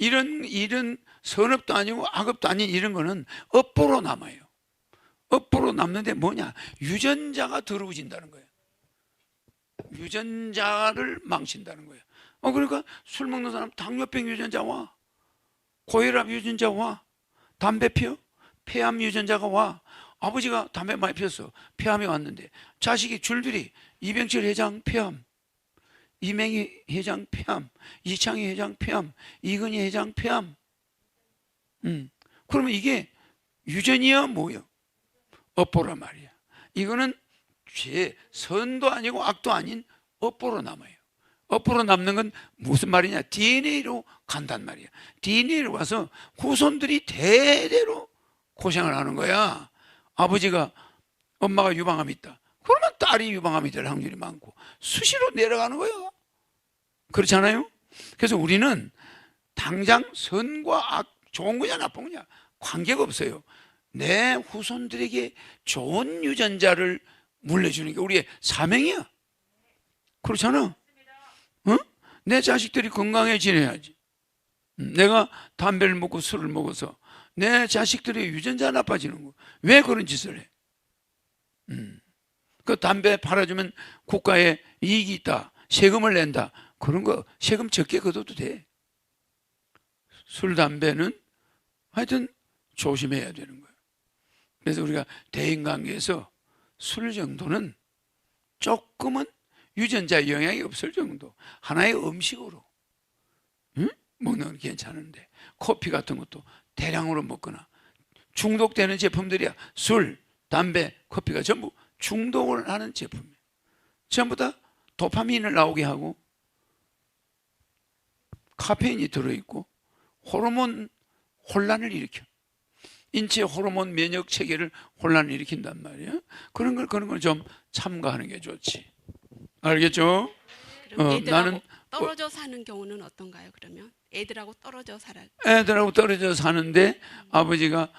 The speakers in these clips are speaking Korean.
이런 이런 선업도 아니고 악업도 아닌 이런 거는 업보로 남아요. 업보로 남는데 뭐냐? 유전자가 더러워진다는 거예요. 유전자를 망친다는 거예요. 어 그러니까 술 먹는 사람 당뇨병 유전자 와, 고혈압 유전자 와, 담배 피워, 폐암 유전자가 와. 아버지가 담배 많이 피웠어. 폐암이 왔는데 자식이 줄줄이 이병철 회장 폐암, 이맹희 회장 폐암, 이창희 회장 폐암, 이근희 회장 폐암. 음. 그러면 이게 유전이야 뭐요? 업보란 말이야. 이거는 죄, 선도 아니고 악도 아닌 업보로 남아요. 업보로 남는 건 무슨 말이냐? DNA로 간단 말이야. DNA로 와서 후손들이 대대로 고생을 하는 거야. 아버지가 엄마가 유방암이 있다. 그러면 딸이 유방암이 될 확률이 많고 수시로 내려가는 거야. 그렇잖아요? 그래서 우리는 당장 선과 악, 좋은 거냐 나쁜 거냐 관계가 없어요. 내 후손들에게 좋은 유전자를 물려주는 게 우리의 사명이야. 그렇잖아. 어? 내 자식들이 건강해지내야지. 음, 내가 담배를 먹고 술을 먹어서 내 자식들의 유전자 나빠지는 거. 왜 그런 짓을 해? 음. 그 담배 팔아주면 국가에 이익이 있다. 세금을 낸다. 그런 거 세금 적게 걷어도 돼. 술, 담배는 하여튼 조심해야 되는 거예요. 그래서 우리가 대인관계에서 술 정도는 조금은 유전자 영향이 없을 정도 하나의 음식으로 응? 먹는 건 괜찮은데 커피 같은 것도 대량으로 먹거나 중독되는 제품들이야 술, 담배, 커피가 전부 중독을 하는 제품이에요. 전부 다 도파민을 나오게 하고 카페인이 들어있고 호르몬 혼란을 일으켜. 인체 호르몬 면역 체계를 혼란을 일으킨단 말이에요. 그런 걸 그런 걸 좀 참가하는 게 좋지. 알겠죠? 그럼 어, 나는 떨어져 사는 경우는 어떤가요? 그러면 애들하고 떨어져 살아. 애들하고 떨어져 사는데 아버지가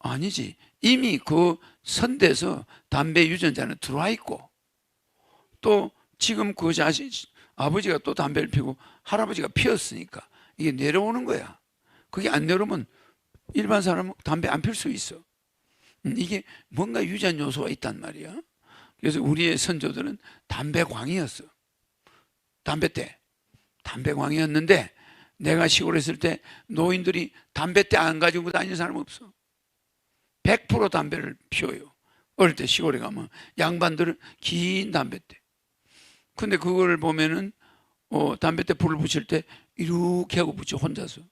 아니지. 이미 그 선대에서 담배 유전자는 들어와 있고 또 지금 그 자식 아버지가 또 담배를 피고 할아버지가 피웠으니까 이게 내려오는 거야. 그게 안 내려오면 일반 사람은 담배 안 필 수 있어. 음, 이게 뭔가 유전 요소가 있단 말이야. 그래서 우리의 선조들은 담배광이었어. 담배 때. 담배광이었는데 내가 시골에 있을 때 노인들이 담배 때 안 가지고 다니는 사람 없어. 100% 담배를 피워요. 어릴 때 시골에 가면 양반들은 긴 담배 때. 근데 그걸 보면은 어, 담배 때 불을 붙일 때 이렇게 하고 붙여 혼자서.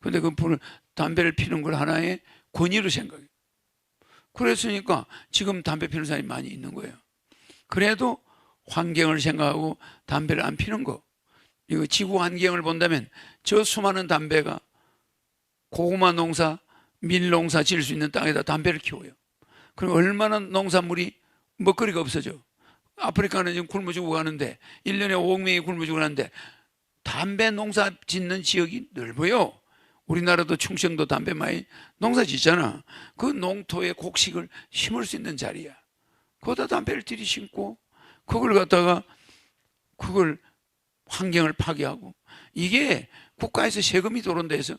근데 그 불을 담배를 피는 걸 하나의 권위로 생각해. 그랬으니까 지금 담배 피는 사람이 많이 있는 거예요. 그래도 환경을 생각하고 담배를 안 피는 거. 이거 지구 환경을 본다면 저 수많은 담배가 고구마 농사, 밀 농사 지을 수 있는 땅에다 담배를 키워요. 그럼 얼마나 농산물이 먹거리가 없어져. 아프리카는 지금 굶어 죽고 가는데 1년에 5억 명이 굶어 죽고 가는데 담배 농사 짓는 지역이 넓어요. 우리나라도 충청도 담배 많이 농사 짓잖아. 그 농토의 곡식을 심을 수 있는 자리야. 거기다 담배를 들이 심고 그걸 갖다가 그걸 환경을 파괴하고 이게 국가에서 세금이 들어온다 해서